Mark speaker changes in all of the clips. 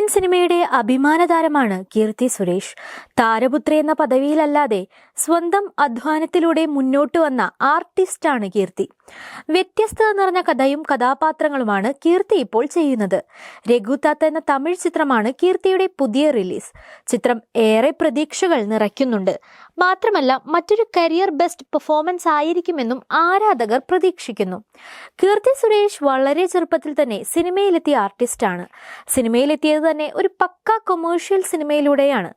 Speaker 1: Indian സിനിമയുടെ അഭിമാന താരമാണ് കീർത്തി സുരേഷ്. താരപുത്രി എന്ന പദവിയിലല്ലാതെ സ്വന്തം അധ്വാനത്തിലൂടെ മുന്നോട്ട് വന്ന ആർട്ടിസ്റ്റാണ് കീർത്തി. വ്യത്യസ്തത നിറഞ്ഞ കഥയും കഥാപാത്രങ്ങളുമാണ് കീർത്തി ഇപ്പോൾ ചെയ്യുന്നത്. രഘുതാത്ത എന്ന തമിഴ് ചിത്രമാണ് കീർത്തിയുടെ പുതിയ റിലീസ്. ചിത്രം ഏറെ പ്രതീക്ഷകൾ നിറയ്ക്കുന്നുണ്ട്. മാത്രമല്ല മറ്റൊരു കരിയർ ബെസ്റ്റ് പെർഫോമൻസ് ആയിരിക്കുമെന്നും ആരാധകർ പ്രതീക്ഷിക്കുന്നു. കീർത്തി സുരേഷ് വളരെ ചെറുപ്പത്തിൽ തന്നെ സിനിമയിലെത്തിയ ആർട്ടിസ്റ്റാണ്. സിനിമയിലെത്തിയത് തന്നെ ഒരു പക്ക കൊമേഴ്ഷ്യൽ സിനിമയിലൂടെയാണ്.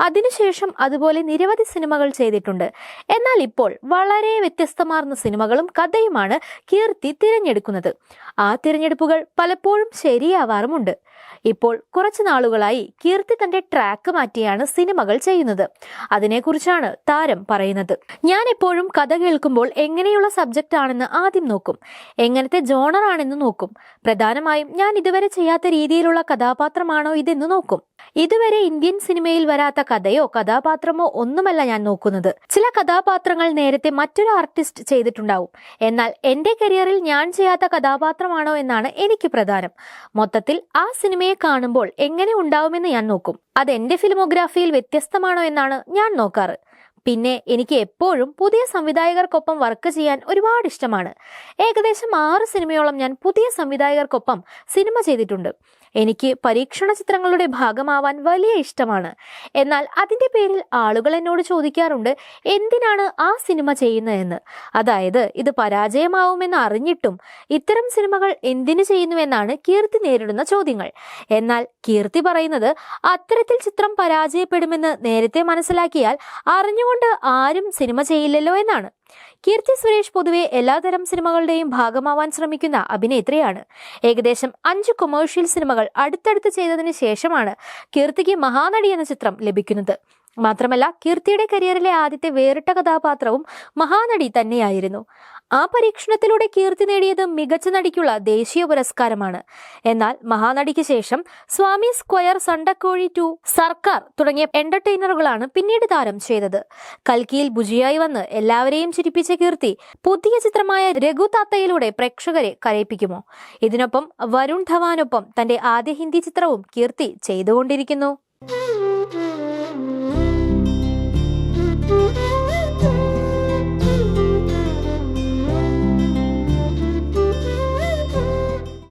Speaker 1: അതിനുശേഷം അതുപോലെ നിരവധി സിനിമകൾ ചെയ്തിട്ടുണ്ട്. എന്നാൽ ഇപ്പോൾ വളരെ വ്യത്യസ്തമാർന്ന സിനിമകളും കഥയുമാണ് കീർത്തി തിരഞ്ഞെടുക്കുന്നത്. ആ തിരഞ്ഞെടുപ്പുകൾ പലപ്പോഴും ശരിയാവാറുമുണ്ട്. ഇപ്പോൾ കുറച്ചു നാളുകളായി കീർത്തി തന്റെ ട്രാക്ക് മാറ്റിയാണ് സിനിമകൾ ചെയ്യുന്നത്. അതിനെക്കുറിച്ചാണ് താരം പറയുന്നത്. ഞാൻ എപ്പോഴും കഥ കേൾക്കുമ്പോൾ എങ്ങനെയുള്ള സബ്ജക്റ്റ് ആണെന്ന് ആദ്യം നോക്കും. എങ്ങനത്തെ ജോണർ ആണെന്ന് നോക്കും. പ്രധാനമായും ഞാൻ ഇതുവരെ ചെയ്യാത്ത രീതിയിലുള്ള കഥാപാത്രമാണോ ഇതെന്ന് നോക്കും. ഇതുവരെ ഇന്ത്യൻ സിനിമയിൽ വരാത്ത കഥയോ കഥാപാത്രമോ ഒന്നുമല്ല ഞാൻ നോക്കുന്നത്. ചില കഥാപാത്രങ്ങൾ നേരത്തെ മറ്റൊരു ആർട്ടിസ്റ്റ് ചെയ്തിട്ടുണ്ടാവും. എന്നാൽ എന്റെ കരിയറിൽ ഞാൻ ചെയ്യാത്ത കഥാപാത്രമാണോ എന്നാണ് എനിക്ക് പ്രധാനം. മൊത്തത്തിൽ ആ സിനിമയെ കാണുമ്പോൾ എങ്ങനെ ഉണ്ടാവുമെന്ന് ഞാൻ നോക്കും. അത് എന്റെ ഫിലിമോഗ്രാഫിയിൽ വ്യത്യസ്തമാണോ എന്നാണ് ഞാൻ നോക്കാറ്. പിന്നെ എനിക്ക് എപ്പോഴും പുതിയ സംവിധായകർക്കൊപ്പം വർക്ക് ചെയ്യാൻ ഒരുപാട് ഇഷ്ടമാണ്. ഏകദേശം ആറ് സിനിമയോളം ഞാൻ പുതിയ സംവിധായകർക്കൊപ്പം സിനിമ ചെയ്തിട്ടുണ്ട്. എനിക്ക് പരീക്ഷണ ചിത്രങ്ങളുടെ ഭാഗമാവാൻ വലിയ ഇഷ്ടമാണ്. എന്നാൽ അതിന്റെ പേരിൽ ആളുകൾ എന്നോട് ചോദിക്കാറുണ്ട് എന്തിനാണ് ആ സിനിമ ചെയ്യുന്നതെന്ന്? അതായത് ഇത് പരാജയമാവുമെന്ന് അറിഞ്ഞിട്ടും ഇത്തരം സിനിമകൾ എന്തിനു ചെയ്യുന്നുവെന്നാണ് കീർത്തി നേരിടുന്ന ചോദ്യങ്ങൾ. എന്നാൽ കീർത്തി പറയുന്നത് അത്തരത്തിൽ ചിത്രം പരാജയപ്പെടുമെന്ന് നേരത്തെ മനസ്സിലാക്കിയാൽ അറിഞ്ഞുകൊണ്ട് ആരും സിനിമ ചെയ്യില്ലല്ലോ എന്നാണ്. കീർത്തി സുരേഷ് പൊതുവെ എല്ലാതരം സിനിമകളുടെയും ഭാഗമാവാൻ ശ്രമിക്കുന്ന അഭിനേത്രിയാണ്. ഏകദേശം അഞ്ച് കൊമേഴ്ഷ്യൽ സിനിമകൾ അടുത്തടുത്ത് ചെയ്തതിന് ശേഷമാണ് കീർത്തിക്ക് മഹാനടി എന്ന ചിത്രം ലഭിക്കുന്നത്. മാത്രമല്ല കീർത്തിയുടെ കരിയറിലെ ആദ്യത്തെ വേറിട്ട കഥാപാത്രവും മഹാനടി തന്നെയായിരുന്നു. ആ പരീക്ഷണത്തിലൂടെ കീർത്തി നേടിയത് മികച്ച നടിക്കുള്ള ദേശീയ പുരസ്കാരമാണ്. എന്നാൽ മഹാനടിക്ക് ശേഷം സ്വാമി സ്ക്വയർ സണ്ടക്കോഴി ടു സർക്കാർ തുടങ്ങിയ എന്റർടൈനറുകളാണ് പിന്നീട് താരം ചെയ്തത്. കൽക്കിയിൽ ബുജിയായി വന്ന് എല്ലാവരെയും ചിരിപ്പിച്ച കീർത്തി പുതിയ ചിത്രമായ രഘു താത്തയിലൂടെ പ്രേക്ഷകരെ കരയിപ്പിക്കുമോ? ഇതിനൊപ്പം വരുൺ ധവാനൊപ്പം തന്റെ ആദ്യ ഹിന്ദി ചിത്രവും കീർത്തി ചെയ്തുകൊണ്ടിരിക്കുന്നു.